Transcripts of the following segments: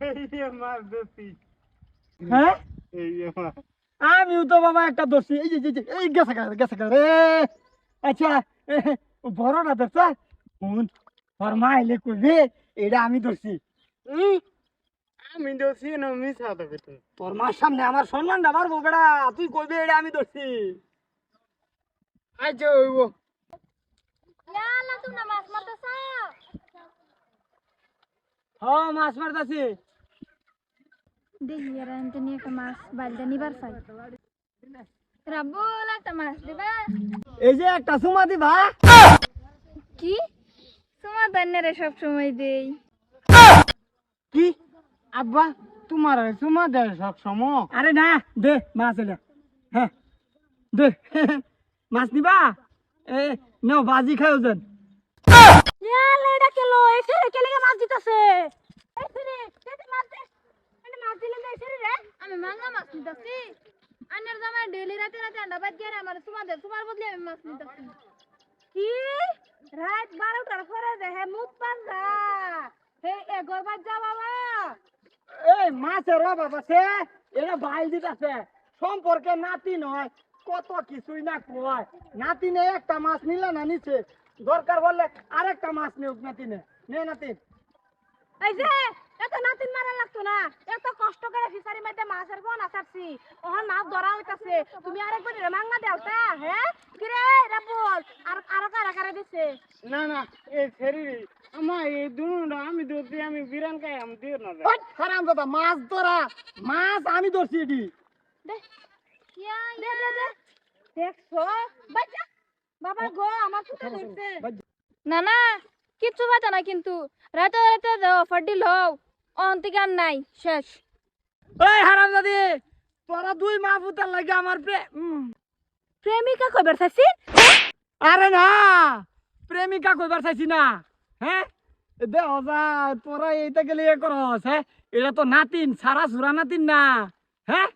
এই যে মাছ ধরছি হ্যাঁ? আমিও তো বাবা একটা ধরছি এই যে- এই গেছে গা গেছে রে। আচ্ছা এ, বড়টা ধরছে শুন তোর মা এলে কইবে এটা আমি ধরছি উম, আমি ধরছি না মিশা তো তোর মার সামনে আমার সম্মানটা বাড়বো বেড়া তুই কইবে এটা আমি ধরছি আচ্ছা হইব। ইয়ালা মাছ মারতেছ? হ মাছ মারতাছি। দেখি আর এনতে নিয়ে একটা মাছ বালটা নিবার চাই রাব্বুল একটা মাছ দিবা এই যে একটা সুমা দিবা কি তোমার দান্নারে সব সময় দেই কি আব্বা তোমার তোমার দেয় সব সময় আরে না দে মাছ এলে হ্যাঁ দে মাছ নিবা এ নাও বাজি খাও যেন এটা কেলো এসে কেলে মাছ দিতেছে এসে এসে মাছ দে এটা মাছ দিলে দে এসে রে আমি মাংনা মাছ নিতেছি। আন্নার জামাই ডেলি রাতে রাতে আন্ডা বাদ দিয়ে আমার তোমাদের তোমার বদলে আমি মাছ নিতেছি। কি? রাত বারোটার পরে দেখে মুখ পাঞ্জা। হে এগর বাদ যা বাবা। এই মাছের অভাব আছে এটা বাইল দিতেছে। সম্পর্কে নাতি নয় কত কিছুই না কয়। নাতিনে একটা মাছ নিলে না নিচে দরকার বললে আরেকটা মাছ নেউক নাতিনে নে। নাতিন এই যে এত নাতিন মারা লাগতো না। এত কষ্ট করে ফিসারি মধ্যে মাছের বন আসারছি ওখান মাছ ধরা হইতাছে। তুমি আরেকবার রে মাংনা দেওতা হ্যাঁ কিরে রে বল। আর আরও কারা কারা দিছে? না না এই শরীরে আমার এই দুটা আমি ধরছি আমি বিরান খাই আমি দিও না হারাম দাদা মাছ ধরা। মাছ আমি ধরছি এটি। দে। দে দে দে। দেখছ? বাবা গো আমার ফুটে ধরছে। না না কিচ্ছু বাঁচা না কিন্তু। রাতে রাতে যাও ফাডিল হও অন্তিকার নাই শেষ। এই হারাম দাদি তোরা দুই মা পুতার লাগে আমার প্রেমিকা কইবার চাইছি? আরে না প্রেমিকা কইবার চাইছি না হ্যাঁ? দেহ যায় তোরা এইটা গেলে এ করস হ্যাঁ? এটা তো নাতিন সারা সুরা নাতিন না হ্যাঁ?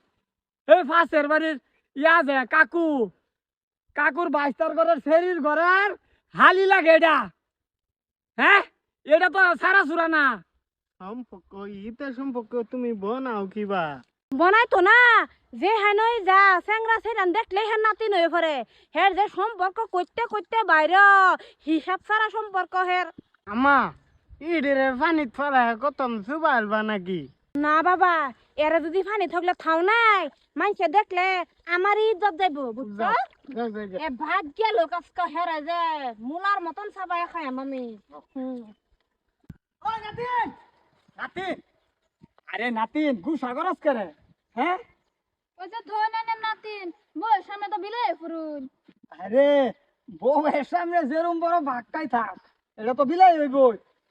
এই ফাঁসের বাড়ির ইয়া যে কাকু। কাকুর বাইস্তার ঘরের শরীর ঘরের হালি লাগে এটা হ্যাঁ? এটা তো সারা সুরা না। সম্পর্ক ইতে সম্পর্ক তুমি বনাও কিবা বনাই তো না যে হানই যা স্যাংরা সেরান দেখলে হেন নাতি নই ফরে হের যে সম্পর্ক করতে করতে বাইরে হিসাব ছাড়া সম্পর্ক হের আমা ইডেরে পানিত ফেলা কত সুবাইলবা নাকি না বাবা এরা যদি ফানি থাকলে থাও নাই মানুষে দেখলে আমার ইজ্জত যাইব বুঝছ। এ ভাত গেল কাজকা হেরে যে মুলার মতন সবাই খাই আমি ওই নাতিন নাতিন? আরে নাতিন গু সাগরস করে হ্যাঁ? ওই যে ধনের নাতিন বই সামনে তো বিলে ফুরুন। আরে বউ এর সামনে যেরম বড় ভাগটাই থাক এটা তো বিলাই হইব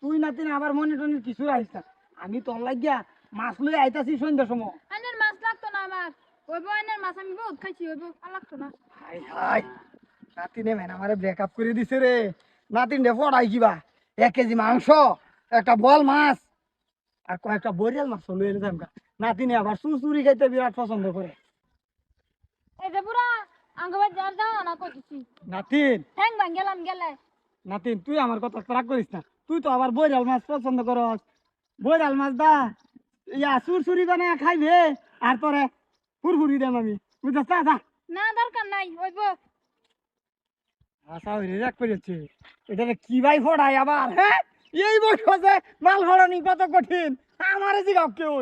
তুই নাতিন আবার মনে টনে কিছু রাখিস না। আমি তোর লাগিয়া মাছ লই আইতাছি সন্ধ্যার সময়। আইনের মাছ লাগতো না আমার। ওই বইনের মাছ আমি বহুত খাইছি ওই বউ আর লাগতো না। হাই হাই। নাতিনে মেন আমারে ব্রেকআপ করে দিছে রে। নাতিন রে পড়াই কিবা। এক কেজি মাংস একটা বল মাছ। আর কয়েকটা বরিয়াল মাছ লই এনে যাম নাতিনে আবার চুচুরি খাইতে বিরাট পছন্দ করে। এই যে পুরা আঙ্গবার যার যাও না কইছি নাতিন। ঠ্যাং ভাঙ গেলাম গেলে। নাতিন তুই আমার কথা রাগ করিস না। তুই তো আবার বৈরাল মাছ পছন্দ করস। বৈরাল মাছ দা ইয়া সুরসুরি বানায় খাইবে আর তোরে ফুরফুরি দেম আমি। বুঝছিস তা যা। না দরকার নাই ওই বউ আশা হইরে রাগ করেছে এটা কি ভাই ফোড়াই আবার হ্যাঁ? এই বয়সে মাল হরণি কত কঠিন? আমার জিগাও কেউ